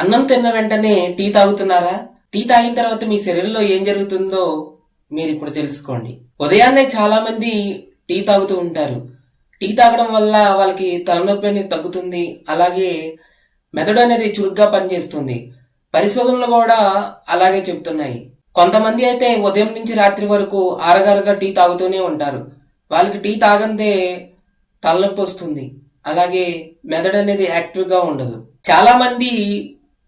అన్నం తిన్న వెంటనే టీ తాగుతున్నారా? టీ తాగిన తర్వాత మీ శరీరంలో ఏం జరుగుతుందో మీరు ఇప్పుడు తెలుసుకోండి. ఉదయాన్నే చాలా మంది టీ తాగుతూ ఉంటారు. టీ తాగడం వల్ల వాళ్ళకి తలనొప్పి అనేది తగ్గుతుంది. అలాగే మెదడు అనేది చురుగ్గా పనిచేస్తుంది. పరిశోధనలు కూడా అలాగే చెప్తున్నాయి కొంతమంది అయితే ఉదయం నుంచి రాత్రి వరకు ఆరగారుగా టీ తాగుతూనే ఉంటారు. వాళ్ళకి టీ తాగందే తలనొప్పి వస్తుంది. అలాగే మెదడు అనేది యాక్టివ్గా ఉండదు. చాలా మంది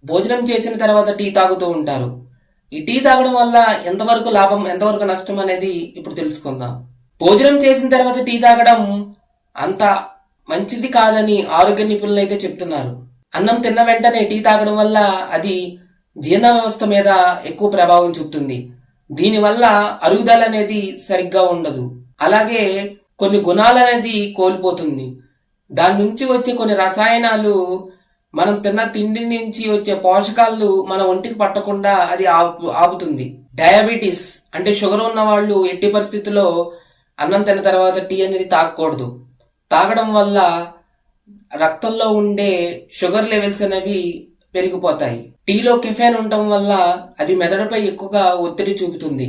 భోజనం చేసిన తర్వాత టీ తాగుతూ ఉంటారు. ఈ టీ తాగడం వల్ల ఎంతవరకు లాభం ఎంతవరకు నష్టం అనేది ఇప్పుడు తెలుసుకుందాం. భోజనం చేసిన తర్వాత టీ తాగడం అంత మంచిది కాదని ఆరోగ్య నిపుణులు అయితే చెప్తున్నారు. అన్నం తిన్న వెంటనే టీ తాగడం వల్ల అది జీర్ణ వ్యవస్థ మీద ఎక్కువ ప్రభావం చూపుతుంది. దీనివల్ల అరుగుదల అనేది సరిగ్గా ఉండదు. అలాగే కొన్ని గుణాలు అనేది కోల్పోతుంది. దాని నుంచి వచ్చే కొన్ని రసాయనాలు మనం తిన్న తిండి నుంచి వచ్చే పోషకాలు మన ఒంటికి పట్టకుండా అది ఆపు ఆపుతుంది. డయాబెటీస్ అంటే షుగర్ ఉన్న వాళ్ళు ఎట్టి పరిస్థితుల్లో అన్నం తిన్న తర్వాత టీ అనేది తాగకూడదు. తాగడం వల్ల రక్తంలో ఉండే షుగర్ లెవెల్స్ అనేవి పెరిగిపోతాయి. టీలో కెఫెన్ ఉండటం వల్ల అది మెదడుపై ఎక్కువగా ఒత్తిడి చూపుతుంది.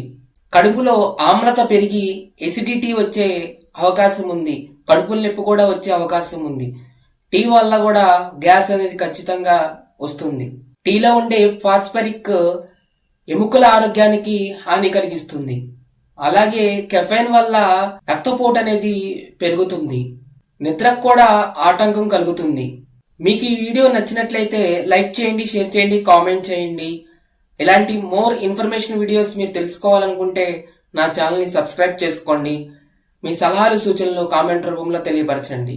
కడుపులో ఆమ్రత పెరిగి ఎసిడిటీ వచ్చే అవకాశం ఉంది. కడుపుల నొప్పి కూడా వచ్చే అవకాశం ఉంది. టీ వల్ల కూడా గ్యాస్ అనేది ఖచ్చితంగా వస్తుంది. టీలో ఉండే ఫాస్ఫరిక్ ఎముకల ఆరోగ్యానికి హాని కలిగిస్తుంది. అలాగే కెఫైన్ వల్ల రక్తపోటు అనేది పెరుగుతుంది. నిద్రకు కూడా ఆటంకం కలుగుతుంది. మీకు ఈ వీడియో నచ్చినట్లయితే లైక్ చేయండి షేర్ చేయండి కామెంట్ చేయండి. ఇలాంటి మోర్ ఇన్ఫర్మేషన్ వీడియోస్ మీరు తెలుసుకోవాలనుకుంటే నా ఛానల్ని సబ్స్క్రైబ్ చేసుకోండి. మీ సలహాలు సూచనలు కామెంట్ రూపంలో తెలియపరచండి.